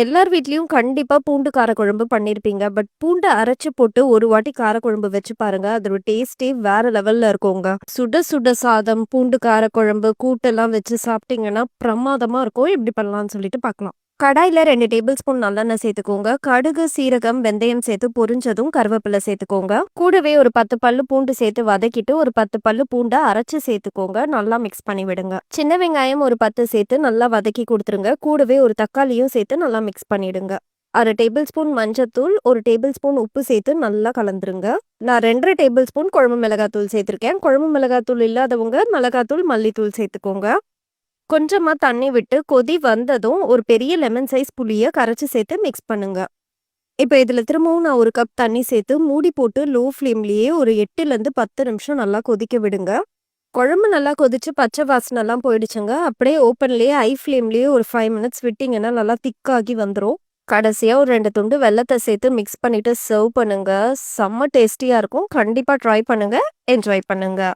எல்லார் வீட்லேயும் கண்டிப்பாக பூண்டு காரக்குழம்பு பண்ணியிருப்பீங்க. பட் பூண்டை அரைச்சி போட்டு ஒரு வாட்டி காரக்குழம்பு வச்சு பாருங்க. அதோட டேஸ்ட்டே வேற லெவலில் இருக்குங்க. சுட சுட சாதம், பூண்டு காரக்குழம்பு, கூட்டெல்லாம் வச்சு சாப்பிட்டீங்கன்னா பிரமாதமாக இருக்கும். எப்படி பண்ணலாம்னு சொல்லிட்டு பார்க்கலாம். கடாயில் ரெண்டு டேபிள் ஸ்பூன் நல்லெண்ணெய் சேர்த்துக்கோங்க. கடுகு, சீரகம், வெந்தயம் சேர்த்து பொரிஞ்சதும் கருவேப்பிலை சேர்த்துக்கோங்க. கூடவே ஒரு 10 பல்லு பூண்டு சேர்த்து வதக்கிட்டு ஒரு 10 பல்லு பூண்டை அரைச்சு சேர்த்துக்கோங்க. நல்லா மிக்ஸ் பண்ணி விடுங்க. சின்ன வெங்காயம் ஒரு 10 சேர்த்து நல்லா வதக்கி கொடுத்துருங்க கூடவே ஒரு தக்காளியும் சேர்த்து நல்லா மிக்ஸ் பண்ணிடுங்க. அரை டேபிள் ஸ்பூன் மஞ்சத்தூள், ஒரு டேபிள் ஸ்பூன் உப்பு சேர்த்து நல்லா கலந்துருங்க. நான் 2 1/2 டேபிள் ஸ்பூன் குழம்பு மிளகாத்தூள் சேர்த்துருக்கேன். குழம்பு மிளகாத்தூள் இல்லாதவங்க மிளகாத்தூள், மல்லித்தூள் சேர்த்துக்கோங்க. கொஞ்சமாக தண்ணி விட்டு கொதி வந்ததும் ஒரு பெரிய லெமன் சைஸ் புளியை கரைச்சி சேர்த்து மிக்ஸ் பண்ணுங்க. இப்போ இதில் திரும்பவும் நான் ஒரு கப் தண்ணி சேர்த்து மூடி போட்டு லோ ஃப்ளேம்லேயே ஒரு 8லருந்து 10 நிமிஷம் நல்லா கொதிக்க விடுங்க. குழம்பு நல்லா கொதிச்சு பச்சை வாசனைலாம் போயிடுச்சுங்க. அப்படியே ஓப்பன்லேயே ஹை ஃப்ளேம்லேயே ஒரு ஃபைவ் மினிட்ஸ் விட்டிங்கன்னா நல்லா திக்காகி வந்துடும் கடைசியாக ஒரு ரெண்டு துண்டு வெள்ளத்தை சேர்த்து மிக்ஸ் பண்ணிவிட்டு சர்வ் பண்ணுங்கள் செம்ம டேஸ்டியாக இருக்கும். கண்டிப்பாக ட்ரை பண்ணுங்கள் என்ஜாய் பண்ணுங்கள்